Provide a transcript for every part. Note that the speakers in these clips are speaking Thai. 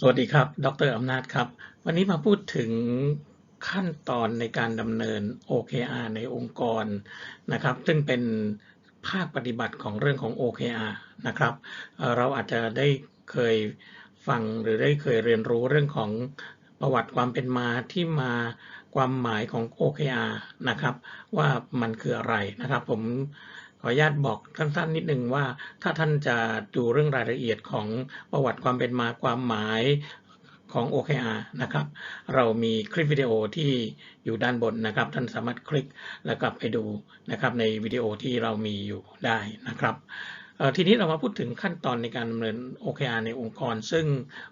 สวัสดีครับ ดรอำนาจครับ วันนี้มาพูดถึงขั้นตอนในการดำเนิน OKR ในองค์กรนะครับ ซึ่งเป็นภาคปฏิบัติของเรื่องของ OKR นะครับ เราอาจจะได้เคยฟังหรือได้เคยเรียนรู้เรื่องของประวัติความเป็นมาที่มาความหมายของ OKR นะครับ ว่ามันคืออะไรนะครับ ผม ขออนุญาตบอกสั้นๆนิดนึงว่า ถ้าท่านจะดูเรื่องรายละเอียดของประวัติความเป็นมาความหมายของ OKR นะครับ เรามีคลิปวิดีโอที่อยู่ด้านบนนะครับ ท่านสามารถคลิกแล้วกลับไปดูนะครับในวิดีโอที่เรามีอยู่ได้นะครับทีนี้เรามาพูดถึงขั้นตอนในการดำเนิน OKR ในองค์กร ซึ่ง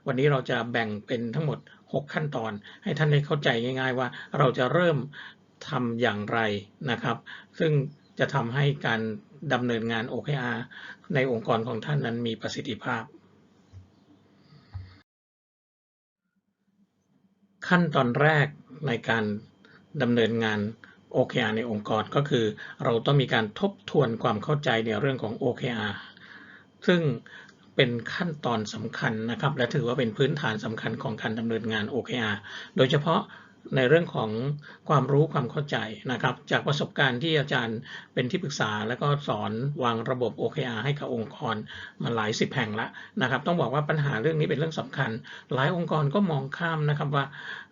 วันนี้เราจะแบ่งเป็นทั้งหมด 6 ขั้นตอน ให้ท่านได้เข้าใจง่าย ๆ ว่าเราจะเริ่มทำอย่างไรนะครับ ซึ่ง จะทำให้การดำเนินงาน OKR ในองค์กรของท่านนั้นมีประสิทธิภาพ ขั้นตอนแรกในการดำเนินงาน OKR ในองค์กรก็คือ เราต้องมีการทบทวนความเข้าใจในเรื่องของ OKR ซึ่งเป็นขั้นตอนสำคัญนะครับ และถือว่าเป็นพื้นฐานสำคัญของการดำเนินงาน OKR โดยเฉพาะ ในเรื่องของความรู้ความเข้าใจนะครับ จากประสบการณ์ที่อาจารย์เป็นที่ปรึกษา แล้วก็สอนวางระบบ OKR ให้กับองค์กรมาหลายสิบแห่งละนะครับ ต้องบอกว่าปัญหาเรื่องนี้เป็นเรื่องสำคัญ หลายองค์กรก็มองข้ามนะครับว่า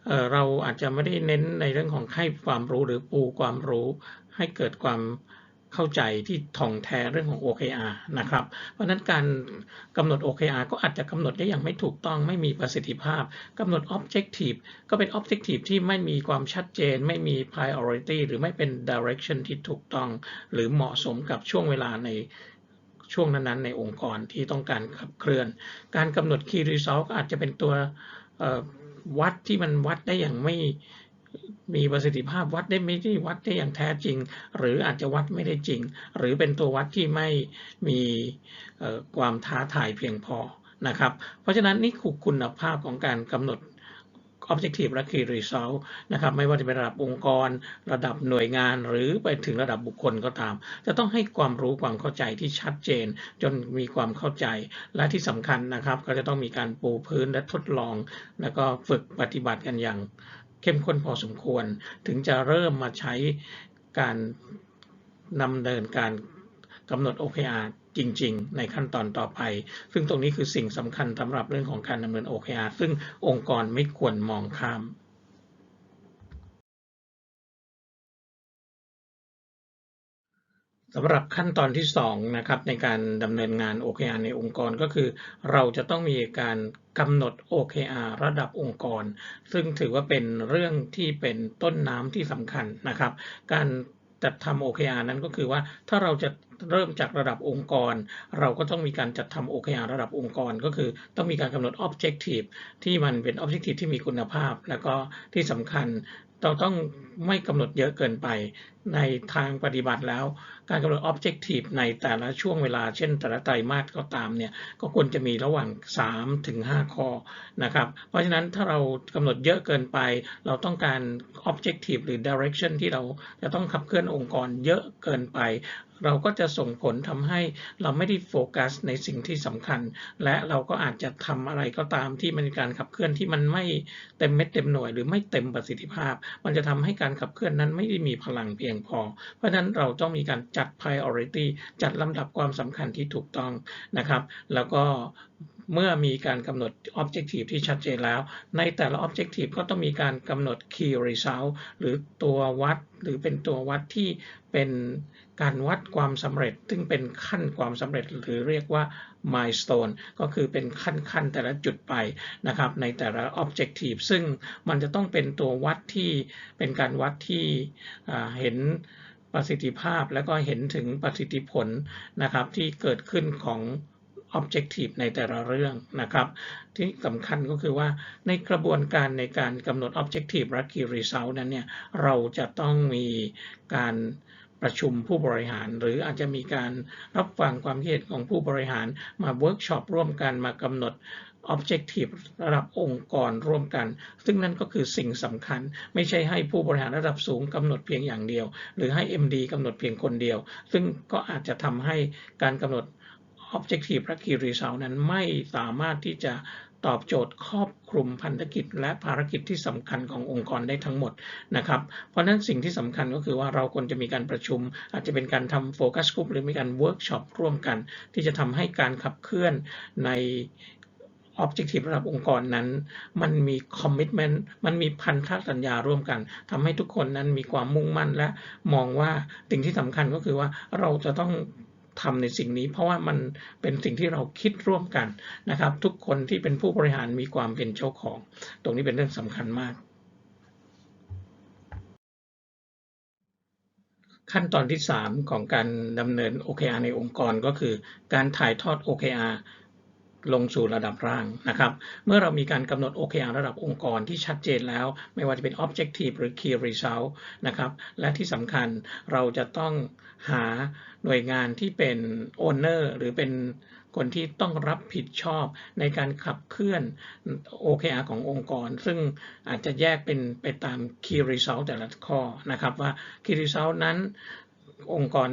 เเราอาจจะไม่ได้เน้นในเรื่องของให้ความรู้หรือปูความรู้ให้เกิดความ เข้าใจที่ท่องแท้เรื่องของ OKR นะครับ เพราะนั้นการกำหนด OKR ก็อาจจะกำหนดได้อย่างไม่ถูกต้องไม่มีประสิทธิภาพกำหนด Objective ก็เป็น Objective ที่ไม่มีความชัดเจน ไม่มี Priority หรือไม่เป็น Direction ที่ถูกต้อง หรือเหมาะสมกับช่วงเวลาในช่วงนั้นๆ ในองค์กรที่ต้องการขับเคลื่อน การกำหนด Key Result ก็อาจจะเป็นตัววัดที่มันวัดได้อย่างไม่ มีประสิทธิภาพวัดได้ไม่ได้วัดได้อย่างแท้จริง หรืออาจจะวัดไม่ได้จริง หรือเป็นตัววัดที่ไม่มีความท้าทายเพียงพอนะครับ เพราะฉะนั้นนี่คือคุณภาพของการกำหนด Objective และ Key Result นะครับไม่ว่าจะเป็นระดับองค์กร ระดับหน่วยงานหรือไปถึงระดับบุคคลก็ตาม จะต้องให้ความรู้ความเข้าใจที่ชัดเจน จนมีความเข้าใจ และที่สำคัญนะครับ ก็จะต้องมีการปูพื้นและทดลอง แล้วก็ฝึกปฏิบัติกันอย่าง เข้มข้นพอสมควร ถึงจะเริ่มมาใช้การนำเนินการกำหนด OKR จริง ๆ ในขั้นตอนต่อไป ซึ่งตรงนี้คือสิ่งสำคัญสำหรับเรื่องของการดำเนิน OKR ซึ่งองค์กรไม่ควรมองข้าม สำหรับขั้นตอนที่2นะครับในการดำเนินงาน OKR ในองค์กรก็คือ เราจะต้องมีการกำหนด OKR ระดับองค์กร ซึ่งถือว่าเป็นเรื่องที่เป็นต้นน้ำที่สำคัญนะครับ การจัดทำ OKR นั้นก็คือว่าถ้าเราจะเริ่มจากระดับองค์กร เราก็ต้องมีการจัดทำ OKR ระดับองค์กร ก็คือต้องมีการกำหนด Objective ที่มันเป็น Objective ที่มีคุณภาพ แล้วก็ที่สำคัญ เราต้องไม่กำหนดเยอะเกินไป ในทางปฏิบัติแล้ว การกำหนด Objective ในแต่ละช่วงเวลา เช่น แต่ละไตรมาสก็ตามเนี่ยก็ควรจะมีระหว่าง 3 ถึง 5 ข้อนะครับ เพราะฉะนั้นถ้าเรากำหนดเยอะเกินไป เราต้องการ Objective หรือ Direction ที่เราจะต้องขับเคลื่อนองค์กรเยอะเกินไป เราก็จะส่งผลทำให้เราไม่ได้โฟกัสในสิ่งที่สำคัญ และเราก็อาจจะทำอะไรก็ตามที่มันการขับเคลื่อนที่มันไม่เต็มเม็ดเต็มหน่วย หรือไม่เต็มประสิทธิภาพ มันจะทำให้การขับเคลื่อนนั้นไม่ได้มีพลังเพียงพอ เพราะฉะนั้นเราต้องมีการจัด priority จัดลำดับความสำคัญที่ถูกต้องนะครับ แล้วก็เมื่อมีการกำหนด Objective ที่ชัดเจนแล้ว ในแต่ละ Objective ก็ต้องมีการกำหนด Key Result หรือตัววัด หรือเป็นตัววัดที่เป็น การวัดความสำเร็จซึ่งเป็นขั้นความสำเร็จหรือเรียกว่า Milestone ก็คือเป็นขั้นๆแต่ละจุดไปนะครับในแต่ละ Objective ซึ่งมันจะต้องเป็นตัววัดที่เป็นการวัดที่เห็นประสิทธิภาพและก็เห็นถึงประสิทธิผลนะครับที่เกิดขึ้นของ Objective ในแต่ละเรื่องนะครับ ที่สำคัญก็คือว่าในกระบวนการในการกำหนด Objective และ Key Result นั้นเนี่ยเราจะต้องมีการ ประชุมผู้บริหาร หรืออาจจะมีการรับฟังความคิดเห็นของผู้บริหารมาเวิร์กช็อปร่วมกันมากำหนด Objective ระดับองค์กรร่วมกัน ซึ่งนั่นก็คือสิ่งสำคัญ ไม่ใช่ให้ผู้บริหารระดับสูงกำหนดเพียงอย่างเดียว หรือให้ MD กำหนดเพียงคนเดียว ซึ่งก็อาจจะทำให้การกำหนด Objective และ Key Result นั้นไม่สามารถที่จะ ตอบโจทย์ครอบคลุมพันธกิจ และภารกิจที่สำคัญขององค์กรได้ทั้งหมดนะครับ เพราะฉะนั้นสิ่งที่สำคัญก็คือว่าเราควรจะมีการประชุม อาจจะเป็นการทำโฟกัสกลุ่มหรือมีการเวิร์กช็อปร่วมกัน ที่จะทำให้การขับเคลื่อนใน Objective ระดับองค์กรนั้น มันมี Commitment มันมีพันธสัญญาร่วมกันทำให้ทุกคนนั้นมีความมุ่งมั่นและมองว่าสิ่งที่สำคัญก็คือว่าเราจะต้อง ทำในสิ่งนี้ เพราะว่ามันเป็นสิ่งที่เราคิดร่วมกันนะครับ ทุกคนที่เป็นผู้บริหารมีความเป็นเจ้าของ ตรงนี้เป็นเรื่องสำคัญมาก ขั้นตอนที่ 3 ของการดำเนิน OKR ในองค์กรก็คือ การถ่ายทอด OKR ลงสู่ระดับล่างนะครับ เมื่อเรามีการกำหนด OKR ระดับองค์กรที่ชัดเจนแล้ว ไม่ว่าจะเป็น Objective หรือ Key Result นะครับ และที่สำคัญเราจะต้องหาหน่วยงานที่เป็น Owner หรือเป็นคนที่ต้องรับผิดชอบในการขับเคลื่อน OKR ขององค์กร ซึ่งอาจจะแยกเป็นไปตาม Key Result แต่ละข้อนะครับว่า Key Result นั้นองค์กร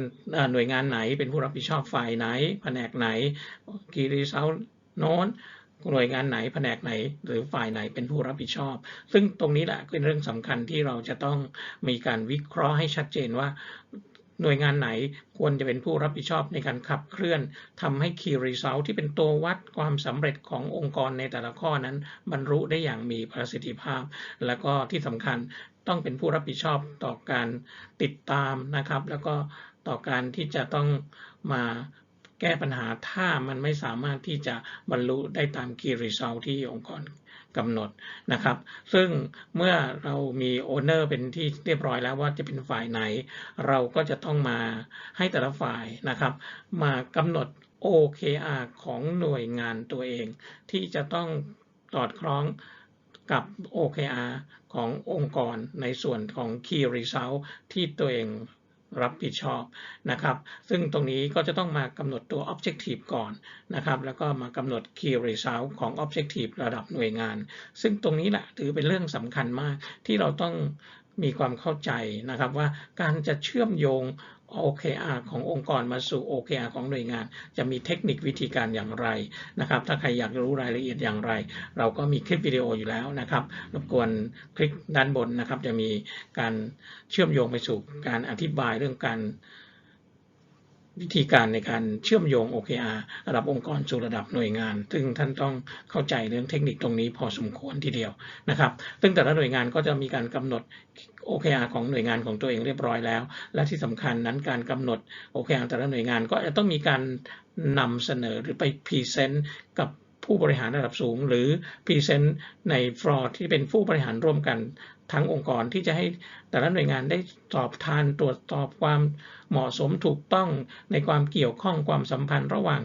หน่วยงานไหนเป็นผู้รับผิดชอบฝ่ายไหน แผนกไหน Key Result โน้นหน่วยงานไหนแผนกไหน หรือฝ่ายไหนเป็นผู้รับผิดชอบ ซึ่งตรงนี้แหละเป็นเรื่องสำคัญที่เราจะต้องมีการวิเคราะห์ให้ชัดเจนว่าหน่วยงานไหนควรจะเป็นผู้รับผิดชอบในการขับเคลื่อนทำให้ Key Result ที่เป็นตัววัดความสำเร็จขององค์กรในแต่ละข้อนั้น บรรลุได้อย่างมีประสิทธิภาพ และก็ที่สำคัญต้องเป็นผู้รับผิดชอบต่อการติดตามนะครับ แล้วก็ต่อการที่จะต้องมา แก้ปัญหาถ้ามันไม่สามารถที่จะบรรลุได้ตาม Key Result ที่องค์กรกำหนดนะครับ ซึ่งเมื่อเรามี Owner เป็นที่เรียบร้อยแล้วว่าจะเป็นฝ่ายไหน เราก็จะต้องมาให้แต่ละฝ่ายนะครับ มากำหนด OKR ของหน่วยงานตัวเอง ที่จะต้องสอดคล้องกับ OKR ขององค์กรในส่วนของ Key Result ที่ตัวเอง รับผิดชอบนะครับ ซึ่งตรงนี้ก็จะต้องมากำหนดตัว Objective ก่อนนะครับ แล้วก็มากำหนด Key Result ของ Objective ระดับหน่วยงาน ซึ่งตรงนี้แหละถือเป็นเรื่องสำคัญมากที่เราต้อง มีความเข้าใจนะครับว่าการจะเชื่อมโยง OKR ขององค์กรมาสู่ OKR ของหน่วยงาน จะมีเทคนิควิธีการอย่างไรนะครับ ถ้าใครอยากรู้รายละเอียดอย่างไร เราก็มีคลิปวิดีโออยู่แล้วนะครับรบกวนคลิกด้านบนนะครับ จะมีการเชื่อมโยงไปสู่การอธิบายเรื่องการ วิธีการในการเชื่อมโยง OKR ระดับองค์กรสู่ระดับหน่วยงาน ซึ่งท่านต้องเข้าใจเรื่องเทคนิคตรงนี้พอสมควรทีเดียวนะครับ ซึ่งแต่ละหน่วยงานก็จะมีการกำหนด OKR ของหน่วยงานของตัวเองเรียบร้อยแล้ว และที่สำคัญนั้นการกำหนด OKR แต่ละหน่วยงานก็จะต้องมีการนำเสนอหรือไปพรีเซนต์กับผู้บริหารระดับสูง หรือพรีเซนต์ในฟลอร์ที่เป็นผู้บริหารร่วมกัน ทั้งองค์กรที่จะให้แต่ละหน่วยงานได้สอบทานตรวจสอบความเหมาะสมถูกต้องในความเกี่ยวข้องความสัมพันธ์ระหว่าง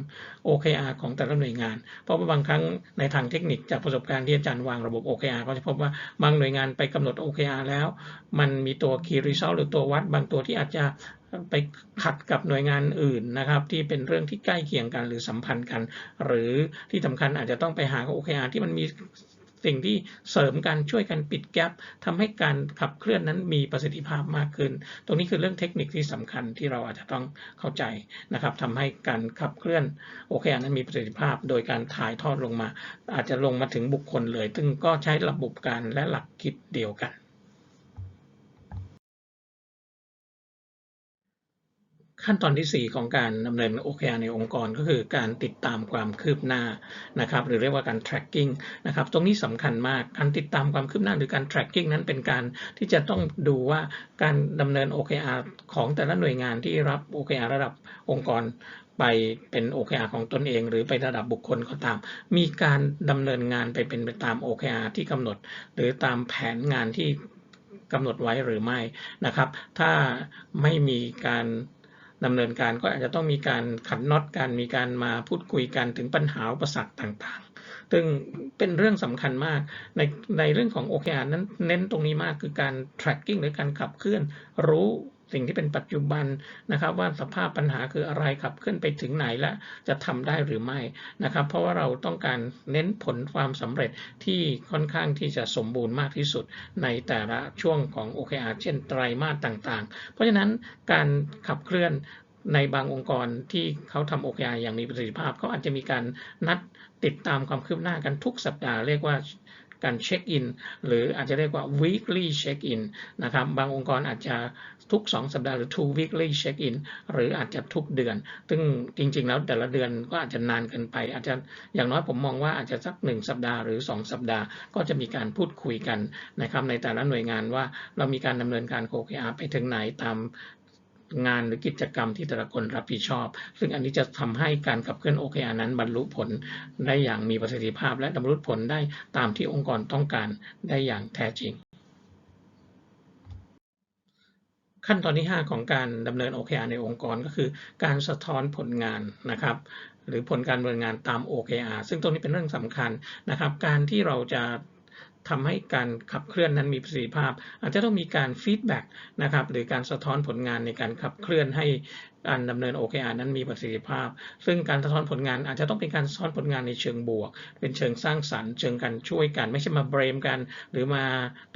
OKR ของแต่ละหน่วยงาน เพราะว่าบางครั้งในทางเทคนิคจากประสบการณ์ที่อาจารย์วางระบบ OKR ก็จะพบว่าบางหน่วยงานไปกำหนด OKR แล้ว มันมีตัว Key Result หรือตัววัด บางตัวที่อาจจะไปขัดกับหน่วยงานอื่นนะครับ ที่เป็นเรื่องที่ใกล้เคียงกันหรือสัมพันธ์กัน หรือที่สำคัญอาจจะต้องไปหา OKR ที่มันมี สิ่งที่เสริมกันช่วยกันปิดแกลบทำให้การขับเคลื่อนนั้นมีประสิทธิภาพมากขึ้น ตรงนี้คือเรื่องเทคนิคที่สำคัญที่เราอาจจะต้องเข้าใจนะครับทำให้การขับเคลื่อนโอเคอันนั้นมีประสิทธิภาพ โดยการถ่ายทอดลงมา อาจจะลงมาถึงบุคคลเลย ซึ่งก็ใช้ระบบการและหลักคิดเดียวกัน ขั้นตอนที่ 4 ของการดำเนิน OKR ในองค์กรก็คือการติดตามความคืบหน้านะครับหรือเรียกว่าการ tracking นะครับตรงนี้สำคัญมากการติดตามความคืบหน้าหรือการ tracking นั้นเป็นการที่จะต้องดูว่าการดำเนิน OKR ของแต่ละหน่วยงานที่รับ OKR ระดับองค์กรไปเป็น OKR ของตนเองหรือไประดับบุคคลก็ตาม มีการดำเนินงานไปเป็นไปตาม OKR ที่กำหนด หรือตามแผนงานที่กำหนดไว้หรือไม่นะครับ ถ้าไม่มีการ ดำเนินการก็อาจจะต้องมีการขันน็อตการมีการมาพูดคุยกันถึงปัญหาอุปสรรคต่างๆ ซึ่งเป็นเรื่องสำคัญมากในในเรื่องของ OKR นั้นเน้นตรงนี้มากคือการ tracking หรือการขับเคลื่อนรู้ สิ่งที่เป็นปัจจุบันนะครับ ว่าสภาพปัญหาคืออะไรขับเคลื่อนไปถึงไหนและจะทำได้หรือไม่นะครับ เพราะว่าเราต้องการเน้นผลความสำเร็จที่ค่อนข้างที่จะสมบูรณ์มากที่สุดในแต่ละช่วงของ OKR เช่นไตรมาสต่างๆ เพราะฉะนั้นการขับเคลื่อนในบางองค์กรที่เขาทำ OKR อย่างมีประสิทธิภาพเขาอาจจะมีการนัดติดตามความคืบหน้ากันทุกสัปดาห์เรียกว่า การเช็คอินหรืออาจจะเรียกว่า weekly check in นะครับบางองค์กรอาจจะทุก 2 สัปดาห์หรือ two weekly check in หรืออาจจะทุกเดือน ซึ่งจริงๆ แล้วแต่ละเดือนก็อาจจะนานเกินไป อาจจะอย่างน้อยผมมองว่าอาจจะสัก 1 สัปดาห์หรือ 2 สัปดาห์ ก็จะมีการพูดคุยกันนะครับในแต่ละหน่วยงานว่าเรามีการดำเนินการ OKR ไปถึงไหนตาม งานหรือกิจกรรมที่แต่ละคนรับผิดชอบ ซึ่งอันนี้จะทำให้การขับเคลื่อน OKR นั้นบรรลุผลได้อย่างมีประสิทธิภาพ และบรรลุผลได้ตามที่องค์กรต้องการได้อย่างแท้จริง ขั้นตอนที่ 5 ของการดำเนิน OKR ในองค์กรก็คือ การสะท้อนผลงานนะครับหรือผลการดำเนินงานตาม OKR ซึ่งตรงนี้เป็นเรื่องสำคัญนะครับ การที่เราจะ ทำให้การขับเคลื่อนนั้นมีประสิทธิภาพ อาจจะต้องมีการฟีดแบ็กนะครับหรือการสะท้อนผลงานในการขับเคลื่อนให้การดำเนิน OKR นั้นมีประสิทธิภาพ ซึ่งการสะท้อนผลงานอาจจะต้องเป็นการสะท้อนผลงานในเชิงบวก เป็นเชิงสร้างสรรค์ เชิงการช่วยกัน ไม่ใช่มาเบรมกัน หรือมา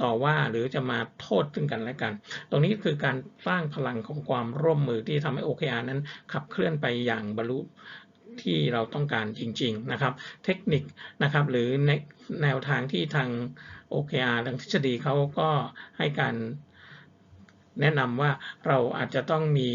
ต่อว่าหรือจะมาโทษซึ่งกันและกัน ตรงนี้คือการสร้างพลังของความร่วมมือที่ทำให้ OKR นั้นขับเคลื่อนไปอย่างบรรลุ ที่เราต้องการจริง ๆ นะครับ เทคนิคนะครับหรือแนวทางที่ทาง OKR ทางทฤษฎีเขาก็ให้การแนะนำว่าเราอาจจะต้องมี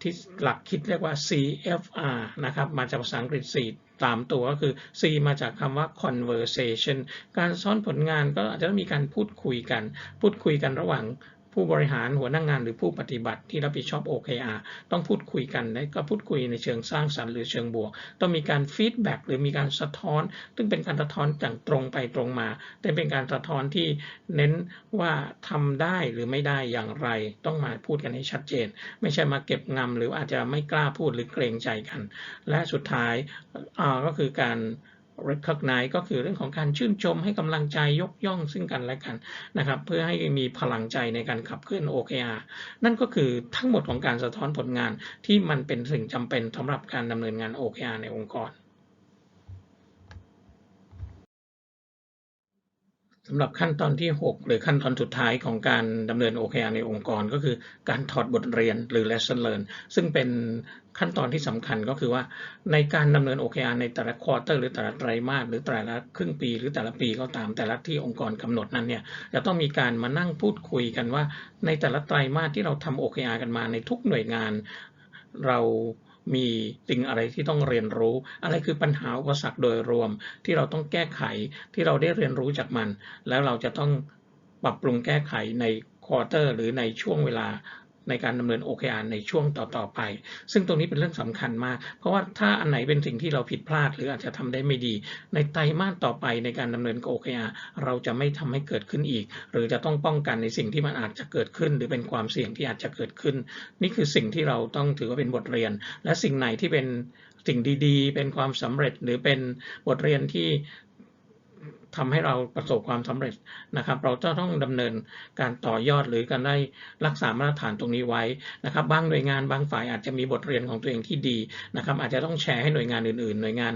ที่หลักคิดเรียกว่า CFR นะครับ มาจากภาษาอังกฤษ 4ตามตัวก็คือ C มาจากคำว่า conversation การซ้อนผลงานก็อาจจะต้องมีการพูดคุยกัน พูดคุยกันระหว่าง ผู้บริหารหัวหน้างงานหรือผู้ปฏิบัติที่รับผิดชอบ OKR ต้องพูดคุยกันและก็พูดคุยในเชิงสร้างสรรค์หรือเชิงบวก ต้องมีการฟีดแบ็กหรือมีการสะท้อน ซึ่งเป็นการสะท้อนอย่างตรงไปตรงมา แต่เป็นการสะท้อนที่เน้นว่าทำได้หรือไม่ได้อย่างไร ต้องมาพูดกันให้ชัดเจน ไม่ใช่มาเก็บงำหรืออาจจะไม่กล้าพูดหรือเกรงใจกัน และสุดท้ายก็คือการ recognize ก็คือเรื่องของการชื่นชมให้กำลังใจยกย่องซึ่งกันและกันนะครับเพื่อให้มีพลังใจในการขับเคลื่อน OKR นั่นก็คือทั้งหมดของการสะท้อนผลงานที่มันเป็นสิ่งจำเป็นสำหรับการดำเนินงาน OKR ในองค์กร สำหรับขั้นตอนที่ 6 หรือขั้นตอนสุดท้ายของการดำเนิน OKR ในองค์กรก็คือการถอดบทเรียนหรือ lesson learn ซึ่งเป็นขั้นตอนที่สำคัญก็คือว่าในการดำเนิน OKR ในแต่ละควอเตอร์หรือแต่ละไตรมาสหรือแต่ละครึ่งปีหรือแต่ละปีก็ตามแต่ละที่องค์กรกำหนดนั้นเนี่ยจะต้องมีการมานั่งพูดคุยกันว่า ในแต่ละไตรมาสที่เราทำ OKR กันมาในทุกหน่วยงานเรา มีสิ่งอะไรที่ต้องเรียนรู้ อะไรคือปัญหาอุปสรรคโดยรวม ที่เราต้องแก้ไขที่เราได้เรียนรู้จากมัน แล้วเราจะต้องปรับปรุงแก้ไขในควอเตอร์ หรือในช่วงเวลา ในการดำเนิน OKR ในช่วงต่อๆไป ซึ่งตรงนี้เป็นเรื่องสำคัญมาก เพราะว่าถ้าอันไหนเป็นสิ่งที่เราผิดพลาด หรืออาจจะทำได้ไม่ดี ในไตรมาสต่อไปในการดำเนิน OKR เราจะไม่ทำให้เกิดขึ้นอีก หรือจะต้องป้องกันในสิ่งที่มันอาจจะเกิดขึ้น หรือเป็นความเสี่ยงที่อาจจะเกิดขึ้น นี่คือสิ่งที่เราต้องถือว่าเป็นบทเรียน และสิ่งไหนที่เป็นสิ่งดีๆ เป็นความสำเร็จหรือเป็นบทเรียนที่ ทำให้เราประสบความสำเร็จนะครับ เราจะต้องดำเนินการต่อยอดหรือการได้รักษามาตรฐานตรงนี้ไว้นะครับบางหน่วยงานบางฝ่ายอาจจะมีบทเรียนของตัวเองที่ดีนะครับ อาจจะต้องแชร์ให้หน่วยงานอื่น ๆ หน่วยงาน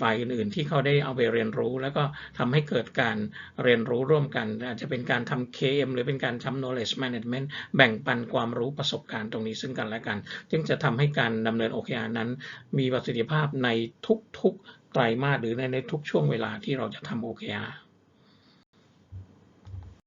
ฝ่ายอื่น ๆ ที่เขาได้เอาไปเรียนรู้ แล้วก็ทำให้เกิดการเรียนรู้ร่วมกัน อาจจะเป็นการทำ KM หรือเป็นการทำ knowledge management แบ่งปันความรู้ประสบการณ์ตรงนี้ซึ่งกันและกัน จึงจะทำให้การดำเนิน OKR นั้น มีประสิทธิภาพในทุกๆ ไตรมาสหรือในในทุกช่วงเวลาที่เราจะทำ OKR